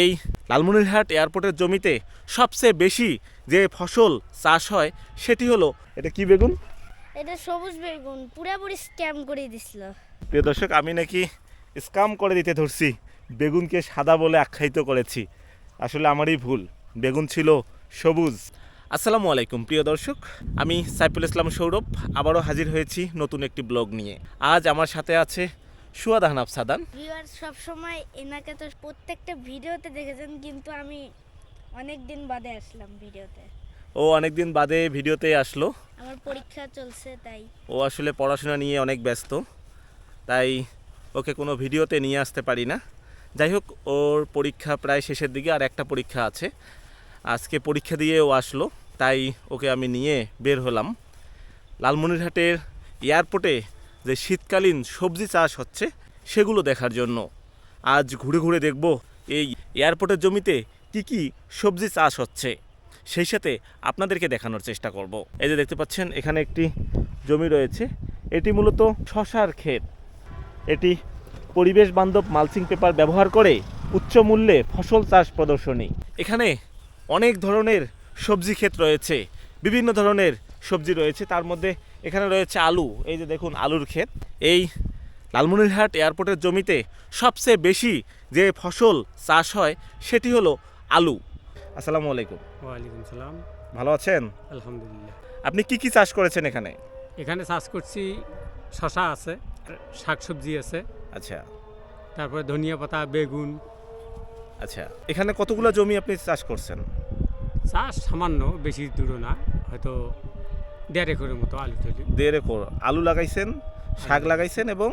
এই লালমনিরহাট এয়ারপোর্টের জমিতে সবচেয়ে বেশি যে ফসল চাষ হয় সেটি হলো এটা কি বেগুন? এটা সবুজ বেগুন পুরাপুরি স্ক্যাম করে দিছিল। প্রিয় দর্শক আমি নাকি স্কাম করে দিতে ধরছি বেগুনকে সাদা বলে আখ্যায়িত করেছি। আসলে আমারই ভুল বেগুন ছিল সবুজ। আসসালামু আলাইকুম প্রিয় দর্শক আমি সাইফুল ইসলাম সৌরভ আবারও হাজির হয়েছি নতুন একটি ব্লগ নিয়ে। আজ আমার সাথে আছে সুয়াদ আহনাব সাদান। ভিউয়ার সব সময় এনাকে তো প্রত্যেকটা ভিডিওতে দেখেছেন কিন্তু আমি অনেক দিন বাদে আসলাম ভিডিওতে। ও অনেকদিন বাদে ভিডিওতে আসলো। আমার পরীক্ষা চলছে তাই। ও আসলে পড়াশোনা নিয়ে অনেক ব্যস্ত তাই ওকে কোনো ভিডিওতে নিয়ে আসতে পারি না। যাই হোক ওর পরীক্ষা প্রায় শেষের দিকে আর একটা পরীক্ষা আছে। আজকে পরীক্ষা দিয়ে ও আসলো তাই ওকে আমি নিয়ে বের হলাম। লালমনিরহাটের এয়ারপোর্টে যে শীতকালীন সবজি চাষ হচ্ছে সেগুলো দেখার জন্য। আজ ঘুরে ঘুরে দেখব এই এয়ারপোর্টের জমিতে কি কি সবজি চাষ হচ্ছে। সেই সাথে আপনাদেরকে দেখানোর চেষ্টা করব। এই যে দেখতে পাচ্ছেন, এখানে একটি জমি রয়েছে। এটি মূলত শশার ক্ষেত। এটি পরিবেশ বান্ধব মালচিং পেপার ব্যবহার করে উচ্চ মূল্যে ফসল চাষ প্রদর্শনী। এখানে অনেক ধরনের সবজি ক্ষেত রয়েছে। বিভিন্ন ধরনের সবজি রয়েছে। তার মধ্যে এখানে রয়েছে আলু এই যে দেখুন আলুর ক্ষেত। এই লালমনিরহাট এয়ারপোর্টের জমিতে সবচেয়ে বেশি যে ফসল চাষ হয় সেটি হলো আলু। আসসালামু আলাইকুম। ওয়ালাইকুম সালাম। ভালো আছেন? আলহামদুলিল্লাহ। আপনি কি কি চাষ করেছেন এখানে? এখানে চাষ করছি শশা আছে শাক সবজি আছে। আচ্ছা। তারপরে ধনিয়া পাতা বেগুন। আচ্ছা। এখানে কতগুলো জমি আপনি চাষ করছেন? চাষ সামান্য বেশি দূরও না। হয়তো দেড় একরের মতো আলু তৈরি। দেড় একর। আলু লাগাইছেন শাক লাগাইছেন এবং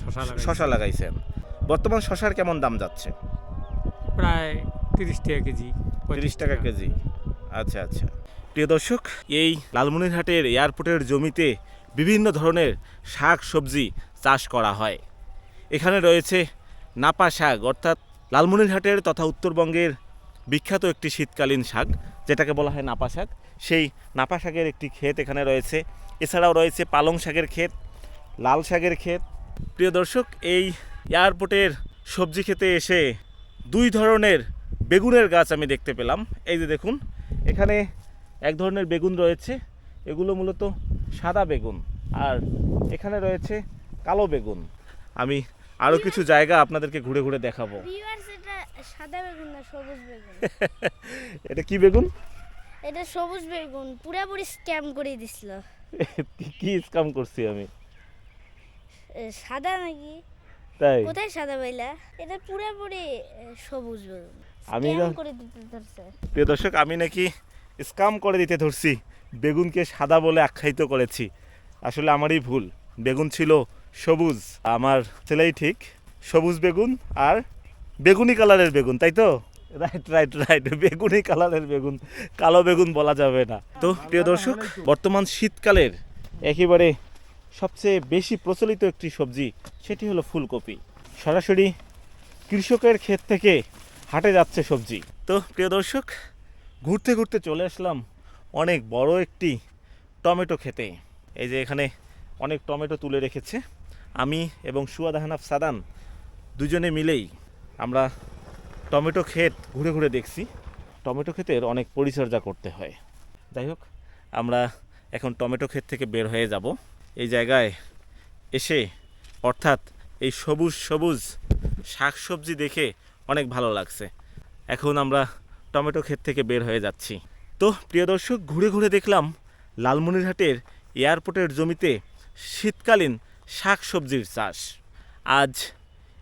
শশা শশা লাগাইছেন। বর্তমান শশার কেমন দাম যাচ্ছে? প্রায় তিরিশ টাকা কেজি তিরিশ টাকা। কেজি। আচ্ছা আচ্ছা। প্রিয় দর্শক এই লালমনিরহাটের এয়ারপোর্টের জমিতে বিভিন্ন ধরনের শাক সবজি চাষ করা হয়। এখানে রয়েছে নাপা শাক অর্থাৎ লালমনিরহাটের তথা উত্তরবঙ্গের বিখ্যাত একটি শীতকালীন শাক যেটাকে বলা হয় নাপা শাক। সেই নাপা শাকের একটি ক্ষেত এখানে রয়েছে। এছাড়াও রয়েছে পালং শাকের ক্ষেত, লাল শাকের ক্ষেত। প্রিয় দর্শক, এই এয়ারপোর্টের সবজি খেতে এসে দুই ধরনের বেগুনের গাছ আমি দেখতে পেলাম। এই যে দেখুন, এখানে এক ধরনের বেগুন রয়েছে। এগুলো মূলত সাদা বেগুন আর এখানে রয়েছে কালো বেগুন। আমি আরও কিছু জায়গা আপনাদেরকে ঘুরে ঘুরে দেখাবো। সাদা বেগুন না সবুজ বেগুন? এটা কি বেগুন? এটা সবুজ বেগুন পুরাপুরি স্ক্যাম করে দিছিল। কি স্কাম করছি আমি? সাদা নাকি? তাই? কোথায় সাদা পাইলা? এটা পুরাপুরি সবুজ বেগুন। আমি করে দিতে ধরছে। প্রিয় দর্শক আমি নাকি স্কাম করে দিতে ধরছি। বেগুনকে সাদা বলে আখ্যায়িত করেছি। আসলে আমারই ভুল। বেগুন ছিল সবুজ। আমার ছেলেই ঠিক। সবুজ বেগুন আর বেগুনি কালারের বেগুন, তাই তো? রাইট রাইট রাইট বেগুনি কালারের বেগুন, কালো বেগুন বলা যাবে না। তো প্রিয় দর্শক, বর্তমান শীতকালের একেবারে সবচেয়ে বেশি প্রচলিত একটি সবজি, সেটি হলো ফুলকপি। সরাসরি কৃষকের ক্ষেত থেকে হাটে যাচ্ছে সবজি। তো প্রিয় দর্শক, ঘুরতে ঘুরতে চলে আসলাম অনেক বড় একটি টমেটো খেতে এই যে এখানে অনেক টমেটো তুলে রেখেছে। আমি এবং সুয়াদ আহনাফ সাদান দুজনে মিলেই আমরা টমেটো ক্ষেত ঘুরে ঘুরে দেখছি। টমেটো ক্ষেতের অনেক পরিচর্যা করতে হয়। যাই হোক, আমরা এখন টমেটো ক্ষেত থেকে বের হয়ে যাব। এই জায়গায় এসে অর্থাৎ এই সবুজ সবুজ শাকসবজি দেখে অনেক ভালো লাগছে। এখন আমরা টমেটো ক্ষেত থেকে বের হয়ে যাচ্ছি। তো, প্রিয় দর্শক, ঘুরে ঘুরে দেখলাম লালমনিরহাটের এয়ারপোর্টের জমিতে শীতকালীন শাক সবজির চাষ। আজ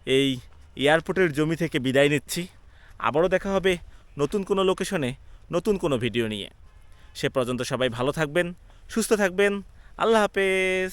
এই এয়ারপোর্টের জমি থেকে বিদায় নিচ্ছি। আবারও দেখা হবে নতুন কোনো লোকেশনে, নতুন কোনো ভিডিও নিয়ে। সে পর্যন্ত সবাই ভালো থাকবেন, সুস্থ থাকবেন। আল্লাহ হাফেজ।